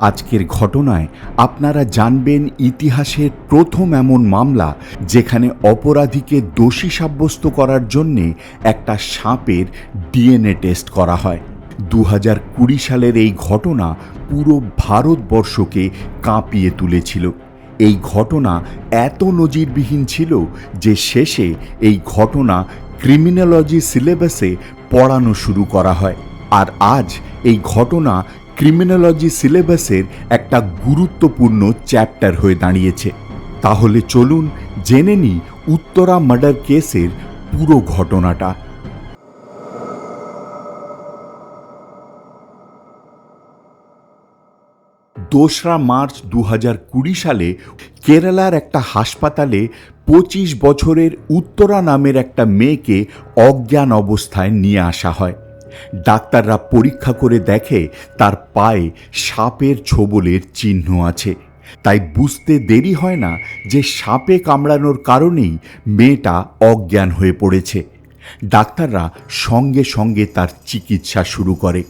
আজকের ঘটনায় আপনারা জানবেন ইতিহাসের প্রথম এমন মামলা যেখানে অপরাধীকে দোষী সাব্যস্ত করার জন্যে একটা সাপের ডিএনএ টেস্ট করা হয়। দু হাজার কুড়ি সালের এই ঘটনা পুরো ভারতবর্ষকে কাঁপিয়ে তুলেছিল। এই ঘটনা এত নজিরবিহীন ছিল যে শেষে এই ঘটনা ক্রিমিনোলজি সিলেবাসে পড়ানো শুরু করা হয়। আর আজ এই ঘটনা ক্রিমিনোলজি সিলেবাসের একটা গুরুত্বপূর্ণ চ্যাপ্টার হয়ে দাঁড়িয়েছে। তাহলে চলুন জেনে নিই উত্তরা মার্ডার কেসের পুরো ঘটনাটা। দোসরা মার্চ দু কুড়ি সালে কেরালার একটা হাসপাতালে পঁচিশ বছরের উত্তরা নামের একটা মেয়েকে অজ্ঞান অবস্থায় নিয়ে আসা হয়। ডাক্তাররা পরীক্ষা করে দেখে তার পায়ে সাপের ছোবলের চিহ্ন আছে। তাই বুঝতে দেরি হয় না যে সাপে কামড়ানোর কারণেই মেয়েটা অজ্ঞান হয়ে পড়েছে। ডাক্তাররা সঙ্গে সঙ্গে তার চিকিৎসা শুরু করে।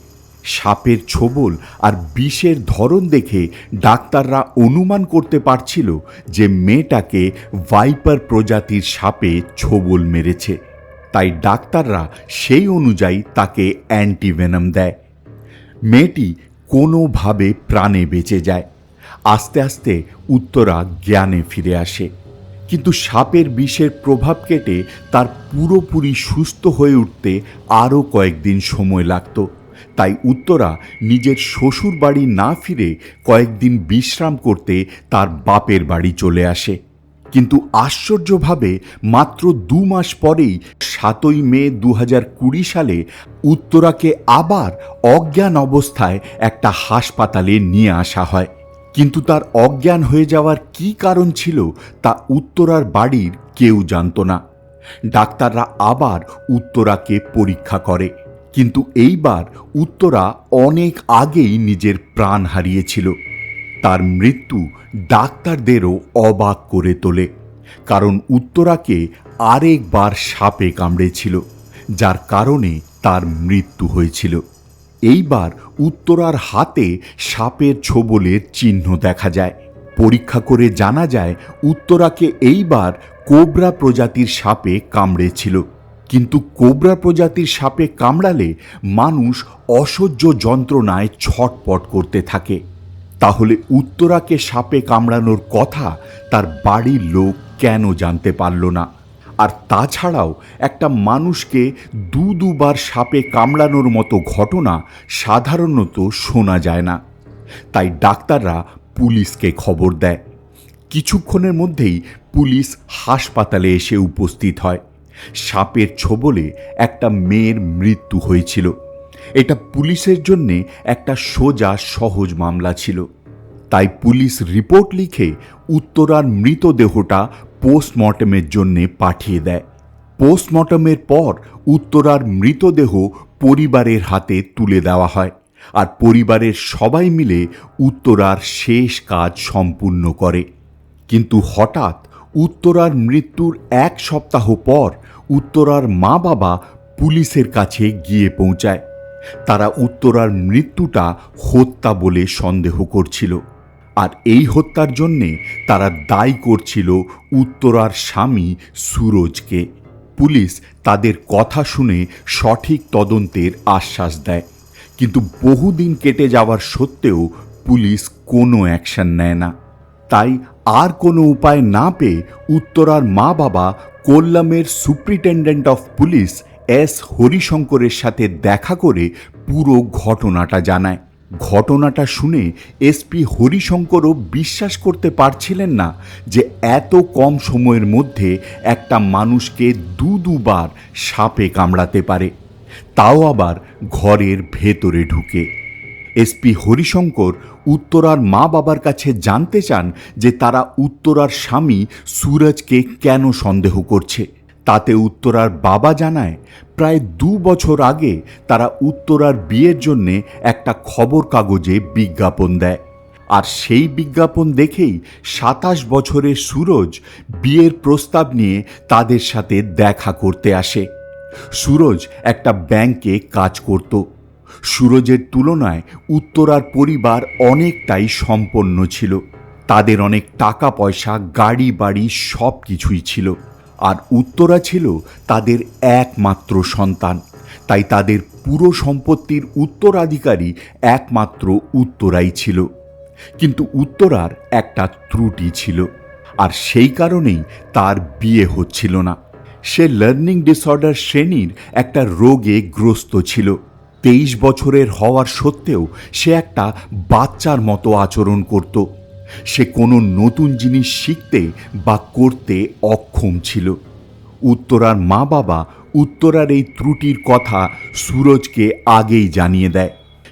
সাপের ছোবল আর বিষের ধরন দেখে ডাক্তাররা অনুমান করতে পারছিল যে মেয়েটাকে ভাইপার প্রজাতির সাপে ছোবল মেরেছে। তাই ডাক্তাররা সেই অনুযায়ী তাকে অ্যান্টিভেনাম দেয়। মেয়েটি কোনোভাবে প্রাণে বেঁচে যায়। আস্তে আস্তে উত্তরা জ্ঞানে ফিরে আসে। কিন্তু সাপের বিষের প্রভাব কেটে তার পুরোপুরি সুস্থ হয়ে উঠতে আরও কয়েকদিন সময় লাগতো। তাই উত্তরা নিজের শ্বশুর বাড়ি না ফিরে কয়েকদিন বিশ্রাম করতে তার বাপের বাড়ি চলে আসে। কিন্তু আশ্চর্যভাবে মাত্র দু মাস পরেই সাতই মে দু কুড়ি সালে উত্তরাকে আবার অজ্ঞান অবস্থায় একটা হাসপাতালে নিয়ে আসা হয়। কিন্তু তার অজ্ঞান হয়ে যাওয়ার কী কারণ ছিল তা উত্তরার বাড়ির কেউ জানত না। ডাক্তাররা আবার উত্তরাকে পরীক্ষা করে। কিন্তু এইবার উত্তরা অনেক আগেই নিজের প্রাণ হারিয়েছিল। তার মৃত্যু ডাক্তারদেরও অবাক করে তোলে। কারণ উত্তরাকে আরেকবার সাপে কামড়েছিল, যার কারণে তার মৃত্যু হয়েছিল। এইবার উত্তরার হাতে সাপের ছোবলের চিহ্ন দেখা যায়। পরীক্ষা করে জানা যায়, উত্তরাকে এইবার কোবরা প্রজাতির সাপে কামড়েছিল। কিন্তু কোবরা প্রজাতির সাপে কামড়ালে মানুষ অসহ্য যন্ত্রণায় ছটপট করতে থাকে। তাহলে উত্তরাকে সাপে কামড়ানোর কথা তার বাড়ির লোক কেন জানতে পারল না? আর তাছাড়াও একটা মানুষকে দু দুবার সাপে কামড়ানোর মতো ঘটনা সাধারণত শোনা যায় না। তাই ডাক্তাররা পুলিশকে খবর দেয়। কিছুক্ষণের মধ্যেই পুলিশ হাসপাতালে এসে উপস্থিত হয়। সাপের ছোবলে একটা মেয়ের মৃত্যু হয়েছিল। এটা পুলিশের জন্যে একটা সোজা সহজ মামলা ছিল। তাই পুলিশ রিপোর্ট লিখে উত্তরার মৃতদেহটা পোস্টমর্টমের জন্যে পাঠিয়ে দেয়। পোস্টমর্টমের পর উত্তরার মৃতদেহ পরিবারের হাতে তুলে দেওয়া হয় আর পরিবারের সবাই মিলে উত্তরার শেষ কাজ সম্পূর্ণ করে। কিন্তু হঠাৎ উত্তরার মৃত্যুর এক সপ্তাহ পর উত্তরার মা বাবা পুলিশের কাছে গিয়ে পৌঁছায়। তারা উত্তরার মৃত্যুটা হত্যা বলে সন্দেহ করছিল। আর এই হত্যার জন্যে তারা দায়ী করছিল উত্তরার স্বামী সুরজকে। পুলিশ তাদের কথা শুনে সঠিক তদন্তের আশ্বাস দেয়। কিন্তু বহুদিন কেটে যাওয়ার সত্ত্বেও পুলিশ কোনো অ্যাকশন নেয় না। তাই আর কোনো উপায় না পেয়ে উত্তরার মা বাবা কোল্লামের সুপ্রিটেন্ডেন্ট অফ পুলিশ এস হরিশঙ্করের সাথে দেখা করে পুরো ঘটনাটা জানায়। ঘটনাটা শুনে এসপি হরিশঙ্করও বিশ্বাস করতে পারছিলেন না যে এত কম সময়ের মধ্যে একটা মানুষকে দু দুবার সাপে কামড়াতে পারে। তাও আবার ঘরের ভেতরে ঢুকে। এসপি হরিশঙ্কর উত্তরার মা বাবার কাছে জানতে চান যে তারা উত্তরার স্বামী সুরজকে কেন সন্দেহ করছে। তাতে উত্তরার বাবা জানায়, প্রায় দু বছর আগে তারা উত্তরার বিয়ের জন্যে একটা খবর কাগজে বিজ্ঞাপন দেয়। আর সেই বিজ্ঞাপন দেখেই সাতাশ বছরের সুরজ বিয়ের প্রস্তাব নিয়ে তাদের সাথে দেখা করতে আসে। সুরজ একটা ব্যাংকে কাজ করত। সুরজের তুলনায় উত্তরার পরিবার অনেকটাই সম্পন্ন ছিল। তাদের অনেক টাকা পয়সা, গাড়ি বাড়ি সব কিছুই ছিল। আর উত্তরা ছিল তাদের একমাত্র সন্তান। তাই তাদের পুরো সম্পত্তির উত্তরাধিকারী একমাত্র উত্তরাই ছিল। কিন্তু উত্তরার একটা ত্রুটি ছিল, আর সেই কারণেই তার বিয়ে হচ্ছিল না। সে লার্নিং ডিসঅর্ডার শ্রেণির একটা রোগে গ্রস্ত ছিল। তেইশ বছরের হওয়ার সত্ত্বেও সে একটা বাচ্চার মতো আচরণ করত। সে কোনো নতুন জিনিস শিখতে বা করতে অক্ষম ছিল। উত্তরার মা বাবা উত্তরার এই ত্রুটির কথা সুরজকে আগেই জানিয়ে দেয়।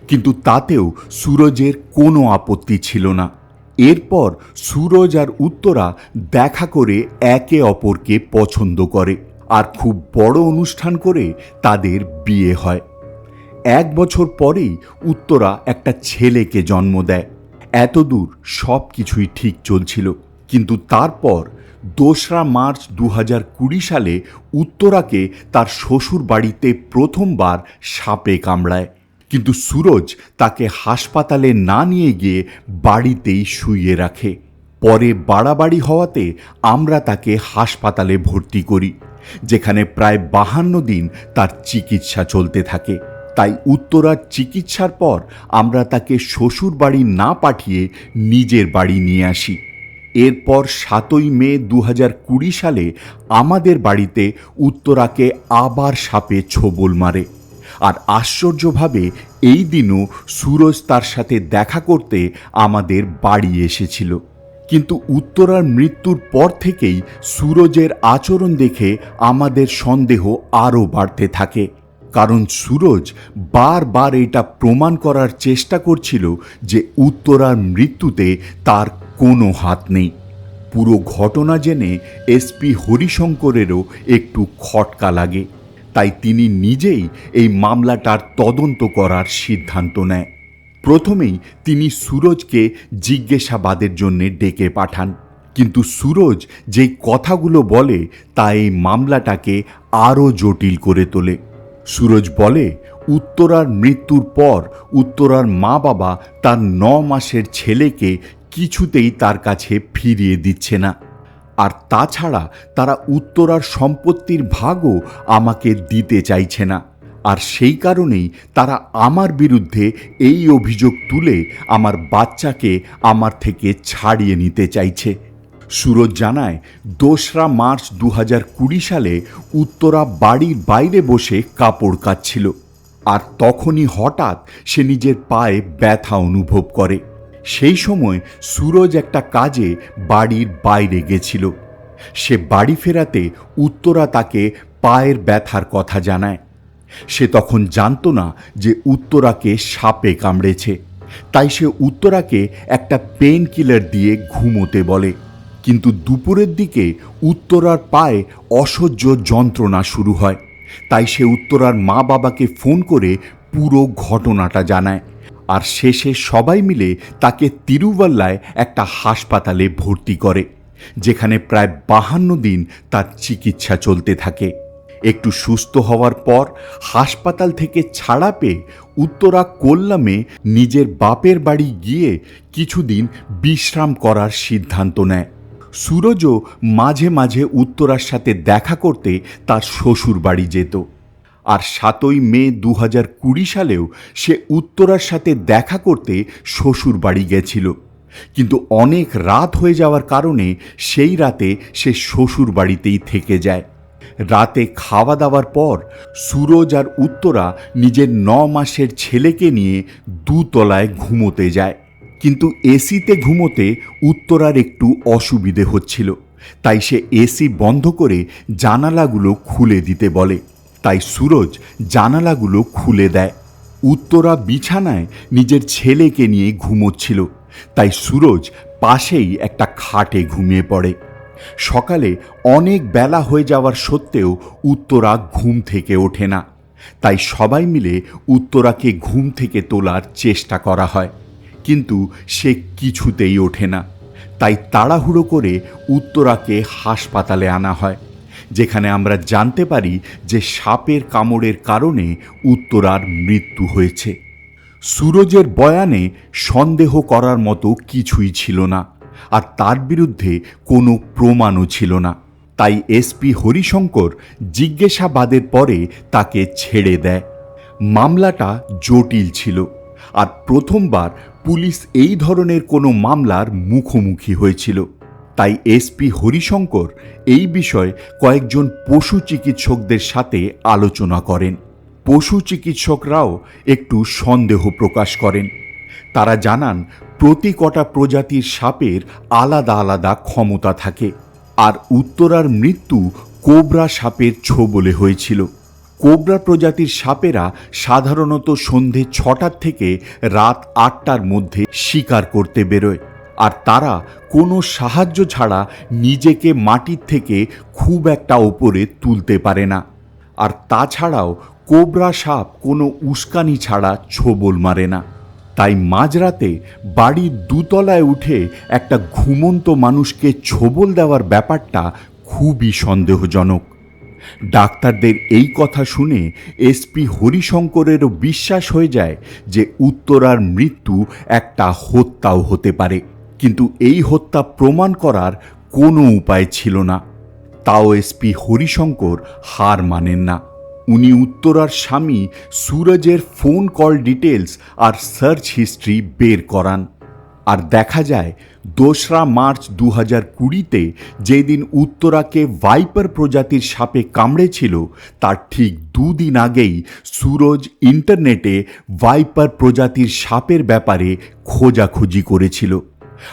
কিন্তু তাতেও সুরজের কোনো আপত্তি ছিল না। এরপর সুরজ আর উত্তরা দেখা করে একে অপরকে পছন্দ করে আর খুব বড় অনুষ্ঠান করে তাদের বিয়ে হয়। এক বছর পরেই উত্তরা একটা ছেলেকে জন্ম দেয়। এতদূর সব কিছুই ঠিক চলছিল। কিন্তু তারপর দোসরা মার্চ দু কুড়ি সালে উত্তরাকে তার শ্বশুর বাড়িতে প্রথমবার সাপে কামড়ায়। কিন্তু সুরজ তাকে হাসপাতালে না নিয়ে গিয়ে বাড়িতেই শুইয়ে রাখে। পরে বাড়াবাড়ি হওয়াতে আমরা তাকে হাসপাতালে ভর্তি করি, যেখানে প্রায় বাহান্ন দিন তার চিকিৎসা চলতে থাকে। তাই উত্তরার চিকিৎসার পর আমরা তাকে শ্বশুর বাড়ি না পাঠিয়ে নিজের বাড়ি নিয়ে আসি। এরপর সাতই মে দু কুড়ি সালে আমাদের বাড়িতে উত্তরাকে আবার সাপে ছোবল মারে। আর আশ্চর্যভাবে এই দিনও সুরজ তার সাথে দেখা করতে আমাদের বাড়ি এসেছিল। কিন্তু উত্তরার মৃত্যুর পর থেকেই সুরজের আচরণ দেখে আমাদের সন্দেহ আরও বাড়তে থাকে। কারণ সুরজ বারবার এটা প্রমাণ করার চেষ্টা করছিল যে উত্তরার মৃত্যুতে তার কোনো হাত নেই। পুরো ঘটনা জেনে এসপি হরিশঙ্করেরও একটু খটকা লাগে। তাই তিনি নিজেই এই মামলাটার তদন্ত করার সিদ্ধান্ত নেয়। প্রথমেই তিনি সুরজকে জিজ্ঞাসাবাদের জন্য ডেকে পাঠান। কিন্তু সুরজ যেই কথাগুলো বলে তা এই মামলাটাকে আরও জটিল করে তোলে। সুরজ বলে, উত্তরার মৃত্যুর পর উত্তরার মা বাবা তার ন মাসের ছেলেকে কিছুতেই তার কাছে ফিরিয়ে দিচ্ছে না। আর তাছাড়া তারা উত্তরার সম্পত্তির ভাগও আমাকে দিতে চাইছে না। আর সেই কারণেই তারা আমার বিরুদ্ধে এই অভিযোগ তুলে আমার বাচ্চাকে আমার থেকে ছাড়িয়ে নিতে চাইছে। সুরজ জানায়, দোসরা মার্চ দু কুড়ি সালে উত্তরা বাড়ির বাইরে বসে কাপড় কাচ্ছিল। আর তখনই হঠাৎ সে নিজের পায়ে ব্যথা অনুভব করে। সেই সময় সুরজ একটা কাজে বাড়ির বাইরে গেছিল। সে বাড়ি ফেরাতে উত্তরা তাকে পায়ের ব্যথার কথা জানায়। সে তখন জানতো না যে উত্তরাকে সাপে কামড়েছে। তাই সে উত্তরাকে একটা পেন কিলার দিয়ে ঘুমোতে বলে। কিন্তু দুপুরের দিকে উত্তরার পায়ে অসহ্য যন্ত্রণা শুরু হয়। তাই সে উত্তরার মা বাবাকে ফোন করে পুরো ঘটনাটা জানায়। আর শেষে সবাই মিলে তাকে তিরুবল্লায় একটা হাসপাতালে ভর্তি করে, যেখানে প্রায় বাহান্ন দিন তার চিকিৎসা চলতে থাকে। একটু সুস্থ হওয়ার পর হাসপাতাল থেকে ছাড়া পেয়ে উত্তরা কোল্লামে নিজের বাপের বাড়ি গিয়ে কিছুদিন বিশ্রাম করার সিদ্ধান্ত নেয়। সুরজও মাঝে মাঝে উত্তরার সাথে দেখা করতে তার শ্বশুর বাড়ি যেত। আর সাতই মে দু হাজার কুড়ি সালেও সে উত্তরার সাথে দেখা করতে শ্বশুর বাড়ি গেছিল। কিন্তু অনেক রাত হয়ে যাওয়ার কারণে সেই রাতে সে শ্বশুর বাড়িতেই থেকে যায়। রাতে খাওয়া দাওয়ার পর সুরজ আর উত্তরা নিজের ন মাসের ছেলেকে নিয়ে দুতলায় ঘুমোতে যায়। কিন্তু এসিতে ঘুমোতে উত্তরার একটু অসুবিধে হচ্ছিল। তাই সে এসি বন্ধ করে জানালাগুলো খুলে দিতে বলে। তাই সুরজ জানালাগুলো খুলে দেয়। উত্তরা বিছানায় নিজের ছেলেকে নিয়ে ঘুমোচ্ছিল। তাই সুরজ পাশেই একটা খাটে ঘুমিয়ে পড়ে। সকালে অনেক বেলা হয়ে যাওয়ার সত্ত্বেও উত্তরা ঘুম থেকে ওঠে না। তাই সবাই মিলে উত্তরাকে ঘুম থেকে তোলার চেষ্টা করা হয়। কিন্তু সে কিছুতেই ওঠে না। তাই তাড়াহুড়ো করে উত্তরাকে হাসপাতালে আনা হয়, যেখানে আমরা জানতে পারি যে সাপের কামড়ের কারণে উত্তরার মৃত্যু হয়েছে। সুরজের বয়ানে সন্দেহ করার মতো কিছুই ছিল না, আর তার বিরুদ্ধে কোনো প্রমাণও ছিল না। তাই এসপি হরিশঙ্কর জিজ্ঞাসাবাদের পরে তাকে ছেড়ে দেয়। মামলাটা জটিল ছিল, আর প্রথমবার পুলিশ এই ধরনের কোনো মামলার মুখোমুখি হয়েছিল। তাই এসপি হরিশঙ্কর এই বিষয়ে কয়েকজন পশু চিকিৎসকদের সাথে আলোচনা করেন। পশু চিকিৎসকরাও একটু সন্দেহ প্রকাশ করেন। তারা জানান, প্রতি কটা প্রজাতির সাপের আলাদা আলাদা ক্ষমতা থাকে, আর উত্তরার মৃত্যু কোবরা সাপের ছোবলে হয়েছিল। কোবরা প্রজাতির সাপেরা সাধারণত সন্ধে ছটার থেকে রাত আটটার মধ্যে শিকার করতে বেরোয়। আর তারা কোনো সাহায্য ছাড়া নিজেকে মাটির থেকে খুব একটা ওপরে তুলতে পারে না। আর তাছাড়াও কোবরা সাপ কোনো উস্কানি ছাড়া ছোবল মারে না। তাই মাঝরাতে বাড়ির দুতলায় উঠে একটা ঘুমন্ত মানুষকে ছোবল দেওয়ার ব্যাপারটা খুবই সন্দেহজনক। ডাক্তারদের এই কথা শুনে এসপি হরিশঙ্করেরও বিশ্বাস হয়ে যায় যে উত্তরার মৃত্যু একটা হত্যাও হতে পারে। কিন্তু এই হত্যা প্রমাণ করার কোনো উপায় ছিল না। তাও এসপি হরিশঙ্কর হার মানেন না। উনি উত্তরার স্বামী সুরজের ফোন কল ডিটেলস আর সার্চ হিস্ট্রি বের করান। আর দেখা যায়, দোসরা মার্চ দু হাজার কুড়িতে যেদিন উত্তরাকে ভাইপার প্রজাতির সাপে কামড়েছিল, তার ঠিক দুদিন আগেই সুরজ ইন্টারনেটে ভাইপার প্রজাতির সাপের ব্যাপারে খোঁজাখুঁজি করেছিল।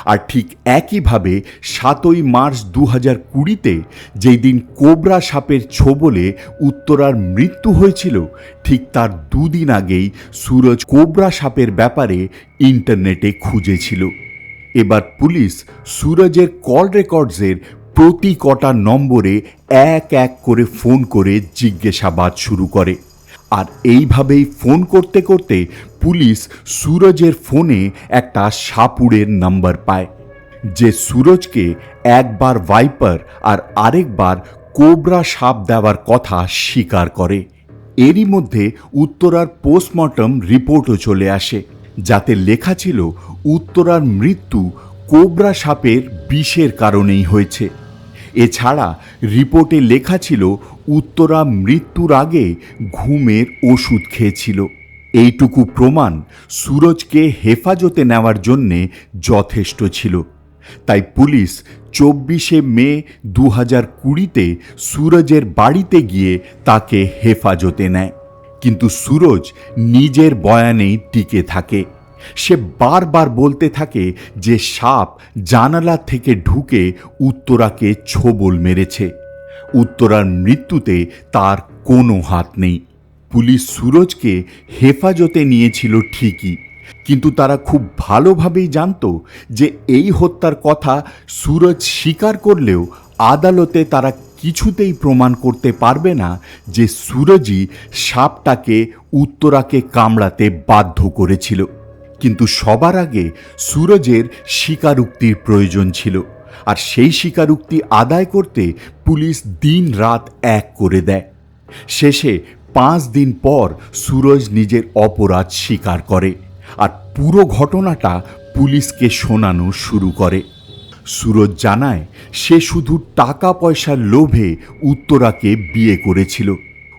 আর ঠিক একইভাবে সাতই মার্চ দু হাজার কুড়িতে যেই দিন কোবরা সাপের ছোবলে উত্তরার মৃত্যু হয়েছিল, ঠিক তার দুদিন আগেই সুরজ কোবরা সাপের ব্যাপারে ইন্টারনেটে খুঁজেছিল। এবার পুলিশ সুরজের কল রেকর্ডসের প্রতি কটা নম্বরে এক এক করে ফোন করে জিজ্ঞাসাবাদ শুরু করে। আর এইভাবেই ফোন করতে করতে পুলিশ সুরজের ফোনে একটা সাপুড়ের নাম্বার পায়, যে সুরজকে একবার ভাইপার আর আরেকবার কোবরা সাপ দেওয়ার কথা স্বীকার করে। এরই মধ্যে উত্তরার পোস্টমর্টম রিপোর্টও চলে আসে, যাতে লেখা ছিল উত্তরার মৃত্যু কোবরা সাপের বিষের কারণেই হয়েছে। এছাড়া রিপোর্টে লেখা ছিল, উত্তরা মৃত্যুর আগে ঘুমের ওষুধ খেয়েছিল। এইটুকু প্রমাণ সুরজকে হেফাজতে নেওয়ার জন্যে যথেষ্ট ছিল। তাই পুলিশ চব্বিশে মে দু হাজার কুড়িতে সুরজের বাড়িতে গিয়ে তাকে হেফাজতে নেয়। কিন্তু সুরজ নিজের বয়ানেই টিকে থাকে। সে বারবার বলতে থাকে যে সাপ জানালা থেকে ঢুকে উত্তরাকে ছোবল মেরেছে। উত্তরার মৃত্যুতে তার কোনো হাত নেই। পুলিশ সুরজকে হেফাজতে নিয়েছিল ঠিকই, কিন্তু তারা খুব ভালোভাবেই জানতো যে এই হত্যার কথা সুরজ স্বীকার করলেও আদালতে তারা কিছুতেই প্রমাণ করতে পারবে না যে সুরজই সাপটাকে উত্তরাকে কামড়াতে বাধ্য করেছিল। কিন্তু সবার আগে সুরজের স্বীকারোক্তির প্রয়োজন ছিল, আর সেই স্বীকারোক্তি আদায় করতে পুলিশ দিন রাত এক করে দেয়। শেষে পাঁচ দিন পর সুরজ নিজের অপরাধ স্বীকার করে, আর পুরো ঘটনাটা পুলিশকে শোনানো শুরু করে। সুরজ জানায়, সে শুধু টাকা পয়সার লোভে উত্তরাকে বিয়ে করেছিল।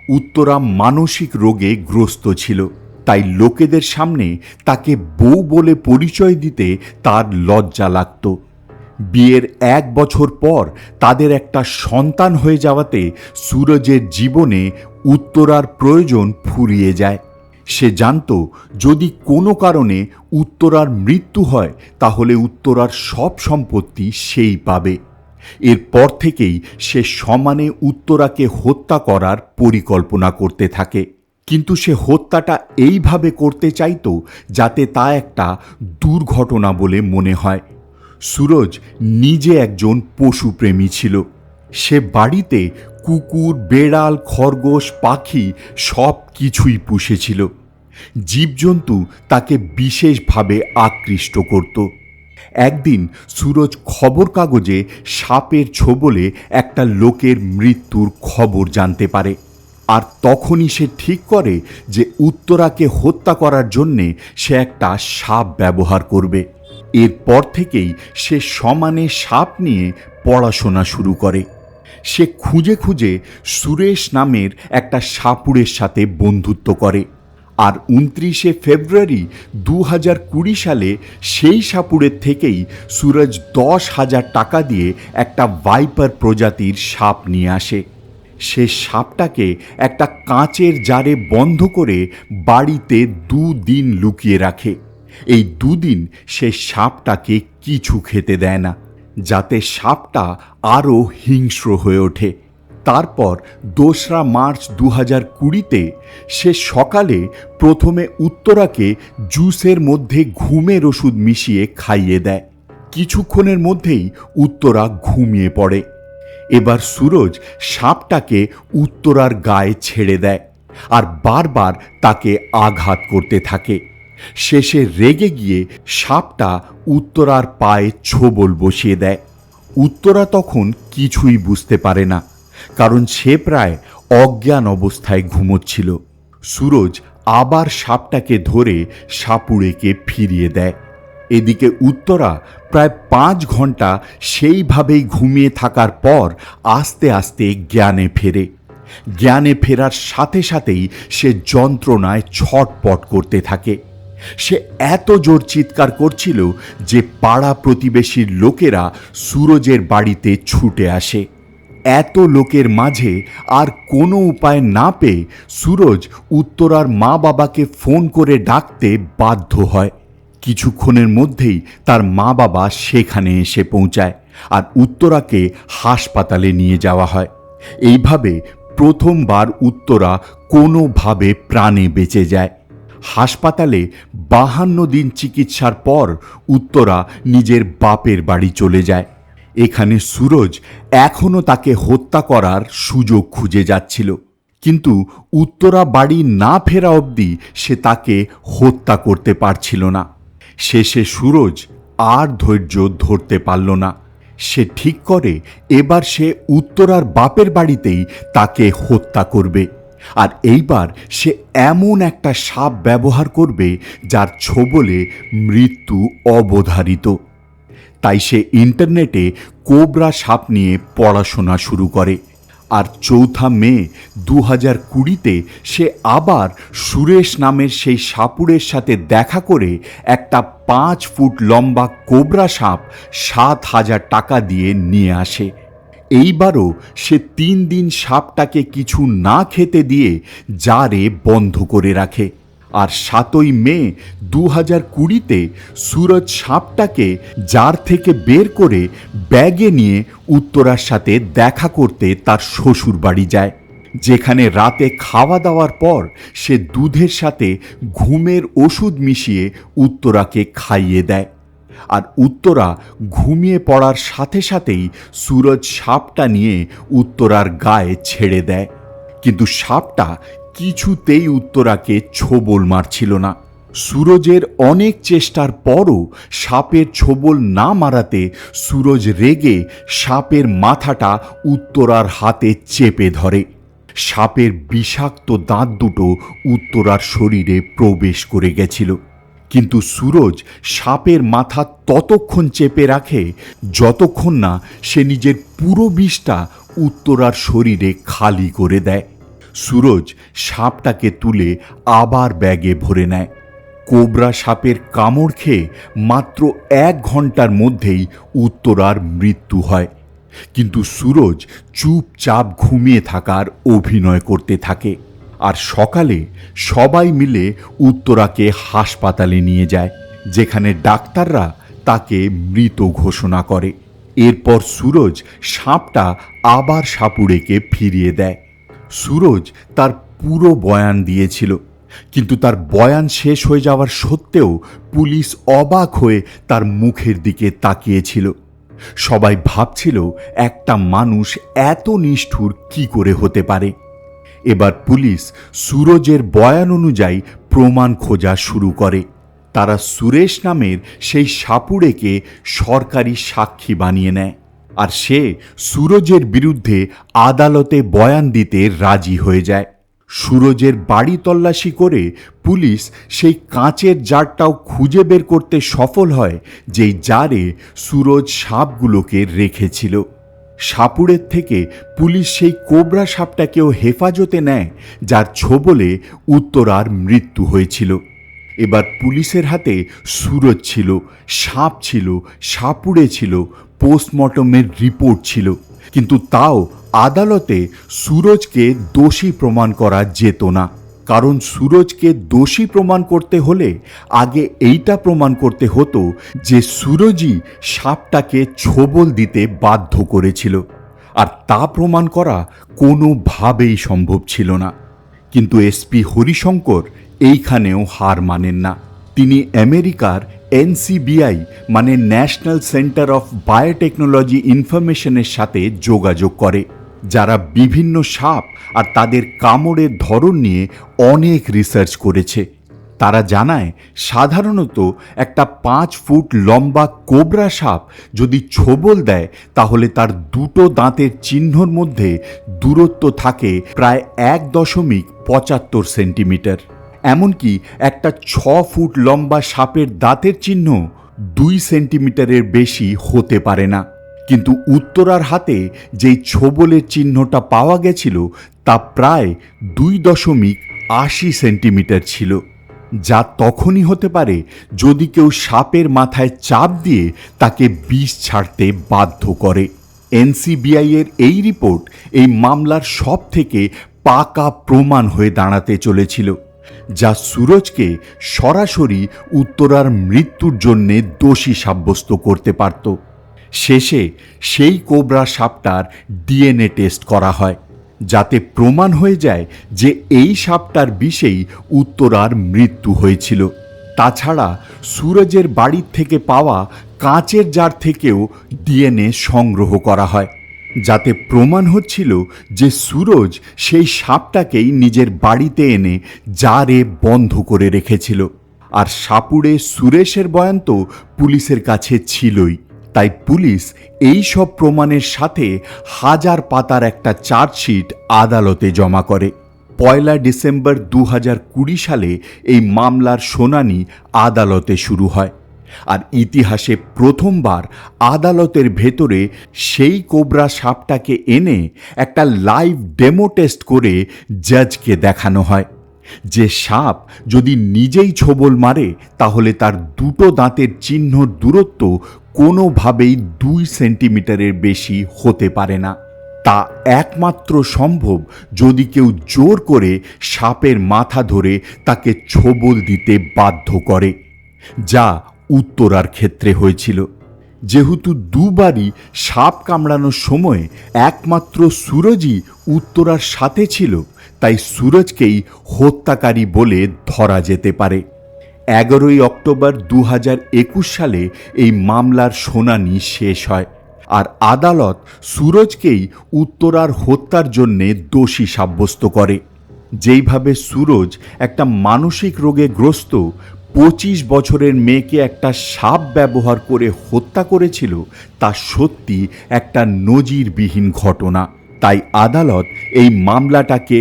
উত্তরা মানসিক রোগে গ্রস্ত ছিল। তাই লোকেদের সামনে তাকে বউ বলে পরিচয় দিতে তার লজ্জা লাগত। বিয়ের এক বছর পর তাদের একটা সন্তান হয়ে যাওয়াতে সুরজের জীবনে উত্তরার প্রয়োজন ফুরিয়ে যায়। সে জানত, যদি কোনো কারণে উত্তরার মৃত্যু হয়, তাহলে উত্তরার সব সম্পত্তি সেই পাবে। এরপর থেকেই সে সমানে উত্তরাকে হত্যা করার পরিকল্পনা করতে থাকে। কিন্তু সে হত্যাটা এইভাবে করতে চাইতো যাতে তা একটা দুর্ঘটনা বলে মনে হয়। সুরজ নিজে একজন পশুপ্রেমী ছিল। সে বাড়িতে কুকুর, বেড়াল, খরগোশ, পাখি সব কিছুই পুষেছিল। জীবজন্তু তাকে বিশেষভাবে আকৃষ্ট করত। একদিন সুরজ খবর কাগজে সাপের ছোবলে একটা লোকের মৃত্যুর খবর জানতে পারে। আর তখনই সে ঠিক করে যে উত্তরাকে হত্যা করার জন্যে সে একটা সাপ ব্যবহার করবে। এরপর থেকেই সে সমানে সাপ নিয়ে পড়াশোনা শুরু করে। সে খুঁজে খুঁজে সুরেশ নামের একটা সাপুড়ের সাথে বন্ধুত্ব করে। আর উনত্রিশে ফেব্রুয়ারি দু হাজার কুড়ি সালে সেই সাপুড়ের থেকেই সুরজ দশ হাজার টাকা দিয়ে একটা ভাইপার প্রজাতির সাপ নিয়ে আসে। সে সাপটাকে একটা কাঁচের জারে বন্ধ করে বাড়িতে দুদিন লুকিয়ে রাখে। এই দুদিন সে সাপটাকে কিছু খেতে দেয় না, যাতে সাপটা আরও হিংস্র হয়ে ওঠে। তারপর দোসরা মার্চ দু হাজার কুড়িতে সে সকালে প্রথমে উত্তরাকে জুসের মধ্যে ঘুমের ওষুধ মিশিয়ে খাইয়ে দেয়। কিছুক্ষণের মধ্যেই উত্তরা ঘুমিয়ে পড়ে। এবার সুরজ সাপটাকে উত্তরার গায়ে ছেড়ে দেয় আর বারবার তাকে আঘাত করতে থাকে। শেষে রেগে গিয়ে সাপটা উত্তরার পায়ে ছোবল বসিয়ে দেয়। উত্তরা তখন কিছুই বুঝতে পারে না, কারণ সে প্রায় অজ্ঞান অবস্থায় ঘুমোচ্ছিল। সুরজ আবার সাপটাকে ধরে সাপুড়েকে ফিরিয়ে দেয়। এদিকে উত্তরা প্রায় পাঁচ ঘণ্টা সেইভাবেই ঘুমিয়ে থাকার পর আস্তে আস্তে জ্ঞানে ফেরে। জ্ঞানে ফেরার সাথে সাথেই সে যন্ত্রণায় ছটপট করতে থাকে। সে এত জোর চিৎকার করছিল যে পাড়া প্রতিবেশীর লোকেরা সুরজের বাড়িতে ছুটে আসে। এত লোকের মাঝে আর কোনো উপায় না পেয়ে সুরজ উত্তরার মা বাবাকে ফোন করে ডাকতে বাধ্য হয়। কিছুক্ষণের মধ্যেই তার মা বাবা সেখানে এসে পৌঁছায় আর উত্তরাকে হাসপাতালে নিয়ে যাওয়া হয়। এইভাবে প্রথমবার উত্তরা কোনোভাবে প্রাণে বেঁচে যায়। হাসপাতালে বাহান্ন দিন চিকিৎসার পর উত্তরা নিজের বাপের বাড়ি চলে যায়। এখানে সুরজ এখনও তাকে হত্যা করার সুযোগ খুঁজে যাচ্ছিল। কিন্তু উত্তরা বাড়ি না ফেরা অবধি সে তাকে হত্যা করতে পারছিল না। শেষে সুরজ আর ধৈর্য ধরতে পারল না। সে ঠিক করে, এবার সে উত্তরার বাপের বাড়িতেই তাকে হত্যা করবে। আর এইবার সে এমন একটা সাপ ব্যবহার করবে, যার ছোবলে মৃত্যু অবধারিত। তাই সে ইন্টারনেটে কোবরা সাপ নিয়ে পড়াশোনা শুরু করে। আর চৌথা মে দু হাজার কুড়িতে সে আবার সুরেশ নামের সেই সাপুরের সাথে দেখা করে একটা পাঁচ ফুট লম্বা কোবরা সাপ সাত হাজার টাকা দিয়ে নিয়ে আসে। এইবারও সে তিন দিন সাপটাকে কিছু না খেতে দিয়ে জারে বন্ধ করে রাখে। আর সাতই মে দু হাজার কুড়িতে সুরজ সাপটাকে জার থেকে বের করে ব্যাগে নিয়ে উত্তরার সাথে দেখা করতে তার শ্বশুর বাড়ি যায়। যেখানে রাতে খাওয়া দাওয়ার পর সে দুধের সাথে ঘুমের ওষুধ মিশিয়ে উত্তরাকে খাইয়ে দেয়। আর উত্তরা ঘুমিয়ে পড়ার সাথে সাথেই সুরজ সাপটা নিয়ে উত্তরার গায়ে ছেড়ে দেয়। কিন্তু সাপটা কিছুতেই উত্তরাকে ছোবল মারছিল না। সুরজের অনেক চেষ্টার পরও সাপের ছোবল না মারাতে সুরজ রেগে সাপের মাথাটা উত্তরার হাতে চেপে ধরে। সাপের বিষাক্ত দাঁত দুটো উত্তরার শরীরে প্রবেশ করে গেছিল। কিন্তু সুরজ সাপের মাথা ততক্ষণ চেপে রাখে যতক্ষণ না সে নিজের পুরো বিষটা উত্তরার শরীরে খালি করে দেয়। সুরজ সাপটাকে তুলে আবার ব্যাগে ভরে নেয়। কোবরা সাপের কামড় খেয়ে মাত্র এক ঘণ্টার মধ্যেই উত্তরার মৃত্যু হয়। কিন্তু সুরজ চুপচাপ ঘুমিয়ে থাকার অভিনয় করতে থাকে আর সকালে সবাই মিলে উত্তরাকে হাসপাতালে নিয়ে যায়, যেখানে ডাক্তাররা তাকে মৃত ঘোষণা করে। এরপর সুরজ সাপটা আবার সাপুড়েকে ফিরিয়ে দেয়। সুরজ তার পুরো বয়ান দিয়েছিল, কিন্তু তার বয়ান শেষ হয়ে যাওয়ার সত্ত্বেও পুলিশ অবাক হয়ে তার মুখের দিকে তাকিয়েছিল। সবাই ভাবছিল, একটা মানুষ এত নিষ্ঠুর কি করে হতে পারে? এবার পুলিশ সুরজের বয়ান অনুযায়ী প্রমাণ খোঁজা শুরু করে। তারা সুরেশ নামের সেই সাপুড়েকে সরকারি সাক্ষী বানিয়ে নেয়। আর সে সুরজের বিরুদ্ধে আদালতে বয়ান দিতে রাজি হয়ে যায়। সুরজের বাড়ি তল্লাশি করে পুলিশ সেই কাঁচের জারটাও খুঁজে বের করতে সফল হয়, যেই জারে সুরজ সাপগুলোকে রেখেছিল। সাপুড়ের থেকে পুলিশ সেই কোবরা সাপটাকেও হেফাজতে নেয়, যার ছোবলে উত্তরার মৃত্যু হয়েছিল। এবার পুলিশের হাতে সুরজ ছিল, সাপ ছিল, সাপুড়ে ছিল, পোস্টমর্টমের রিপোর্ট ছিল। কিন্তু তাও আদালতে সুরজকে দোষী প্রমাণ করা যেত না। কারণ সুরজকে দোষী প্রমাণ করতে হলে আগে এইটা প্রমাণ করতে হতো যে সুরজই সাপটাকে ছোবল দিতে বাধ্য করেছিল। আর তা প্রমাণ করা কোনোভাবেই সম্ভব ছিল না। কিন্তু এসপি হরিশঙ্কর এইখানেও হার মানেন না। তিনি আমেরিকার এনসিবিআই মানে ন্যাশনাল সেন্টার অফ বায়োটেকনোলজি ইনফরমেশনের সাথে যোগাযোগ করে, যারা বিভিন্ন সাপ আর তাদের কামড়ের ধরন নিয়ে অনেক রিসার্চ করেছে। তারা জানায়, সাধারণত একটা পাঁচ ফুট লম্বা কোবরা সাপ যদি ছোবল দেয়, তাহলে তার দুটো দাঁতের চিহ্নর মধ্যে দূরত্ব থাকে প্রায় এক দশমিক পঁচাত্তর সেন্টিমিটার। এমনকি একটা ছ ফুট লম্বা সাপের দাঁতের চিহ্ন দুই সেন্টিমিটারের বেশি হতে পারে না। কিন্তু উত্তরার হাতে যেই ছোবলের চিহ্নটা পাওয়া গেছিল, তা প্রায় দুই দশমিক আশি সেন্টিমিটার ছিল। যা তখনই হতে পারে যদি কেউ সাপের মাথায় চাপ দিয়ে তাকে বিষ ছাড়তে বাধ্য করে। এনসিবিআই এর এই রিপোর্ট এই মামলার সব থেকে পাকা প্রমাণ হয়ে দাঁড়াতে চলেছিল, যা সুরজকে সরাসরি উত্তরার মৃত্যুর জন্যে দোষী সাব্যস্ত করতে পারত। শেষে সেই কোবরা সাপটার ডিএনএ টেস্ট করা হয়। যাতে প্রমাণ হয়ে যায় যে এই সাপটার বিষেই উত্তরার মৃত্যু হয়েছিল। তাছাড়া সুরজের বাড়ির থেকে পাওয়া কাঁচের জার থেকেও ডিএনএ সংগ্রহ করা হয়। যাতে প্রমাণ হচ্ছিল যে সুরজ সেই সাপটাকেই নিজের বাড়িতে এনে জারে বন্ধ করে রেখেছিল। আর সাপুড়ে সুরেশের বয়ান তো পুলিশের কাছে ছিলই। তাই পুলিশ এই সব প্রমাণের সাথে হাজার পাতার একটা চার্জশিট আদালতে জমা করে। পয়লা ডিসেম্বর দু কুড়ি সালে এই মামলার শুনানি আদালতে শুরু হয়। আর ইতিহাসে প্রথমবার আদালতের ভেতরে সেই কোবরা সাপটাকে এনে একটা লাইভ ডেমো টেস্ট করে জাজকে দেখানো হয়। যে সাপ যদি নিজেই ছোবল মারে, তাহলে তার দুটো দাঁতের চিহ্ন দূরত্ব কোনোভাবেই দুই সেন্টিমিটারের বেশি হতে পারে না। তা একমাত্র সম্ভব যদি কেউ জোর করে সাপের মাথা ধরে তাকে ছোবল দিতে বাধ্য করে, যা উত্তরার ক্ষেত্রে হয়েছিল। যেহেতু দুবারই সাপ কামড়ানোর সময় একমাত্র সুরজই উত্তরার সাথে ছিল, তাই সুরজকেই হত্যাকারী বলে ধরা যেতে পারে। এগারোই অক্টোবর দু সালে এই মামলার শুনানি শেষ হয়। আর আদালত সুরজকেই উত্তরার হত্যার জন্যে দোষী সাব্যস্ত করে। যেইভাবে সুরজ একটা মানসিক রোগে গ্রস্ত, পঁচিশ বছরের মেয়েকে একটা সাপ ব্যবহার করে হত্যা করেছিল, তা সত্যি একটা নজিরবিহীন ঘটনা। তাই আদালত এই মামলাটাকে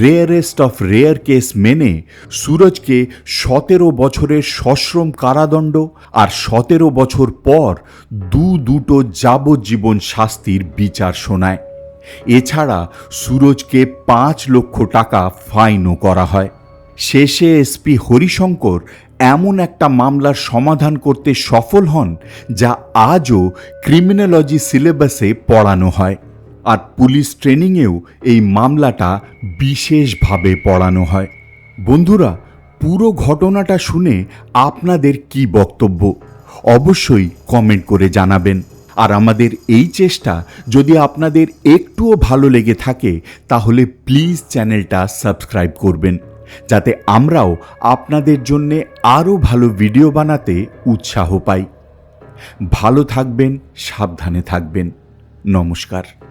রেয়ারেস্ট অফ রেয়ার কেস মেনে সুরজকে সতেরো বছরের সশ্রম কারাদণ্ড আর সতেরো বছর পর দু দুটো যাবজ্জীবন শাস্তির বিচার শোনায়। এছাড়া সুরজকে পাঁচ লক্ষ টাকা ফাইনও করা হয়। শেষে এসপি হরিশঙ্কর এমন একটা মামলার সমাধান করতে সফল হন যা আজও ক্রিমিনোলজি সিলেবাসে পড়ানো হয়। আর পুলিশ ট্রেনিংয়েও এই মামলাটা বিশেষভাবে পড়ানো হয়। বন্ধুরা, পুরো ঘটনাটা শুনে আপনাদের কি বক্তব্য? অবশ্যই কমেন্ট করে জানাবেন। আর আমাদের এই চেষ্টা যদি আপনাদের একটুও ভালো লেগে থাকে, তাহলে প্লিজ চ্যানেলটা সাবস্ক্রাইব করবেন। যাতে আমরাও আপনাদের জন্যে আরও ভালো ভিডিও বানাতে উৎসাহ পাই। ভালো থাকবেন, সাবধানে থাকবেন। নমস্কার।